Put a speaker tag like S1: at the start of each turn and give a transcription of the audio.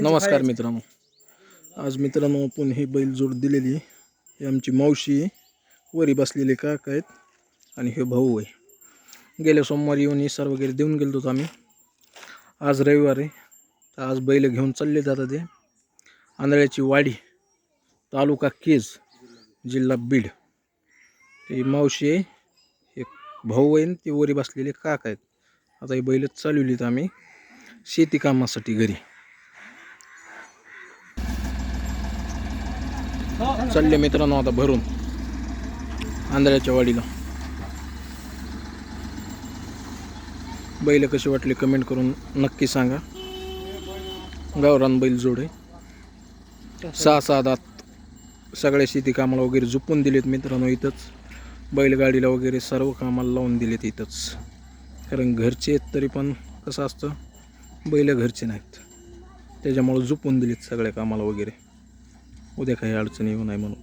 S1: नमस्कार. मित्रांनो. आज मित्रांनो आपण ही बैलजोड दिलेली. ही आमची मावशी आहे. वरी बसलेले काका आहेत आणि हे भाऊ आहे. गेल्या सोमवारी येऊन इसार वगैरे देऊन गेलो होतो आम्ही. आज रविवार आहे. तर आज बैल घेऊन चालले जातात ते आंधळ्याची वाडी तालुका केज जिल्हा बीड. ही मावशी आहे. एक भाऊ आहे आणि ते वरी बसलेले काका आहेत. आता ही बैलच चालवलीत आम्ही. शेती कामासाठी घरी. चालले मित्रांनो आता भरून. आंधळ्याच्या वाडीला. बैल कसे वाटले कमेंट करून नक्की सांगा. गावरान बैल जोडे. सहा सहा दात सगळ्या शेती कामाला वगैरे झुपून दिलेत मित्रांनो इथंच. बैलगाडीला वगैरे सर्व कामाला लावून दिलेत इथंच. कारण घरचे आहेत तरी पण कसं असतं बैल घरचे नाहीत. त्याच्यामुळं झुपून दिलेत सगळ्या कामाला वगैरे. おで変えられずにようないもの。